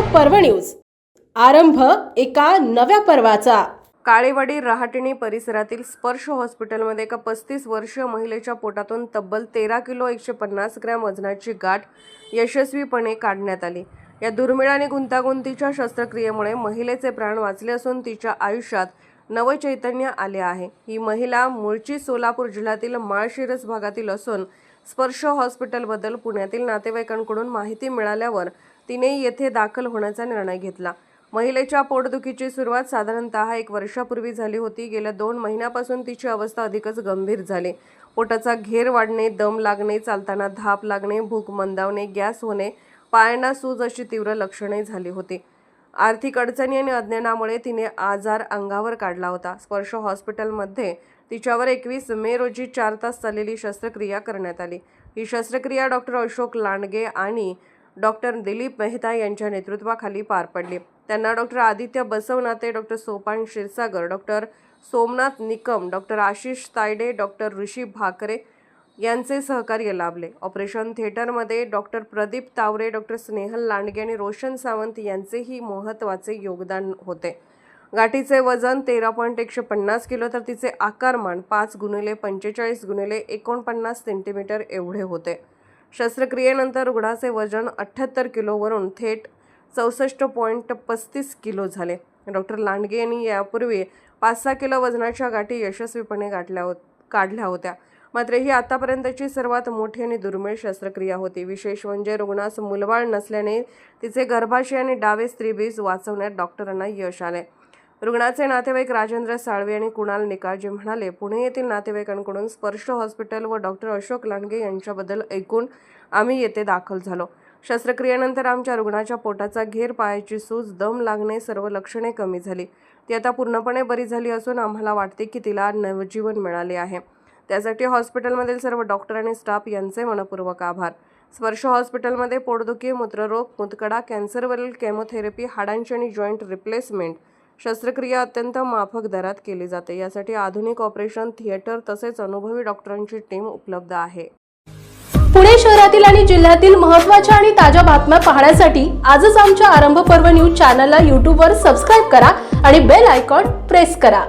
पर्व न्यूज. आरंभ एका नव्या पर्वाचा. काळेवाडी रहाटणी परिसरातील स्पर्श हॉस्पिटलमध्ये एका पस्तीस वर्षीय महिलेच्या पोटातून तब्बल तेरा किलो एकशे पन्नास ग्रॅम वजनाची गाठ यशस्वीपणे काढण्यात आली. या दुर्मिळ आणि गुंतागुंतीच्या शस्त्रक्रियेमुळे महिलेचे प्राण वाचले असून तिच्या आयुष्यात नवचैतन्य आले आहे. ही महिला मूळची सोलापूर जिल्ह्यातील माळशिरस भागातील असून स्पर्श हॉस्पिटलबद्दल पुण्यातील नातेवाईकांकडून माहिती मिळाल्यावर तिने येथे दाखल होण्याचा निर्णय घेतला. महिलेच्या पोटदुखीची सुरुवात साधारणतः एक वर्षापूर्वी झाली होती. गेल्या दोन महिन्यापासून तिची अवस्था अधिकच गंभीर झाली. पोटाचा घेर वाढणे दम लागणे चालताना धाप लागणे भूक मंदावणे गॅस होणे पायांना सूज अशी तीव्र लक्षणे झाली होती. आर्थिक अडचणी आणि अज्ञानामुळे तिने आजार अंगावर काढला होता. स्पर्श हॉस्पिटलमध्ये तिच्यावर एकवीस मे रोजी चार तास चाललेली शस्त्रक्रिया करण्यात आली. ही शस्त्रक्रिया डॉक्टर अशोक लांडगे आणि डॉक्टर दिलीप मेहता यांच्या नेतृत्वाखाली पार पडली. त्यांना doctor Aditya Basavnate doctor Sopan Kshirsagar doctor Somnath Nikam doctor Ashish Tayde doctor Rishi Bhakare यांचे सहकार्य लाभले. ऑपरेशन थिएटरमध्ये डॉक्टर प्रदीप तावरे डॉक्टर स्नेहल लांडगे आणि रोशन सावंत यांचेही महत्त्वाचे योगदान होते. गाठीचे वजन तेरा पॉईंट एकशे पन्नास किलो तर तिचे आकारमान पाच गुणिले पंचेचाळीस गुणिले एकोणपन्नास सेंटीमीटर एवढे होते. शस्त्रक्रियेनंतर रुग्णाचे वजन अठ्ठ्याहत्तर किलोवरून थेट चौसष्ट पॉईंट पस्तीस किलो झाले. डॉक्टर लांडगे यांनी यापूर्वी पाच सहा किलो वजनाच्या गाठी यशस्वीपणे गाठल्या होत काढल्या होत्या. मात्र ही आतापर्यंतची सर्वात मोठी आणि दुर्मिळ शस्त्रक्रिया होती. विशेष म्हणजे रुग्णास मुलबाळ नसल्याने तिचे गर्भाशय आणि डावे स्त्रीबीज वाचवण्यात डॉक्टरांना यश आले. रुग्णाचे नातेवाईक राजेंद्र साळवे आणि कुणाल निकाळजे म्हणाले पुणे येथील नातेवाईकांकडून स्पर्श हॉस्पिटल व डॉक्टर अशोक लांडगे यांच्याबद्दल ऐकून आम्ही येथे दाखल झालो. शस्त्रक्रियेनंतर आमच्या रुग्णाच्या पोटाचा घेर पायाची सूज दम लागणे सर्व लक्षणे कमी झाली. ती आता पूर्णपणे बरी झाली असून आम्हाला वाटते की तिला नवजीवन मिळाले आहे. त्यासाठी हॉस्पिटलमधील सर्व डॉक्टर आणि स्टाफ यांचे मनपूर्वक आभार. स्पर्श हॉस्पिटलमध्ये पोटदुखी मूत्ररोग मुतकडा कॅन्सरवरील केमोथेरपी हाडांची आणि जॉईंट रिप्लेसमेंट शस्त्रक्रिया अत्यंत माफक दरात केली जाते. यासाठी आधुनिक ऑपरेशन थिएटर तसेच अनुभवी डॉक्टरांची टीम उपलब्ध आहे. पुणे शहरातील आणि जिल्ह्यातील महत्त्वाच्या आणि ताज्या बातम्या पाहण्यासाठी आजच आमच्या आरंभ पर्व न्यूज चॅनलला यूट्यूबवर सबस्क्राईब करा आणि बेल आयकॉन प्रेस करा.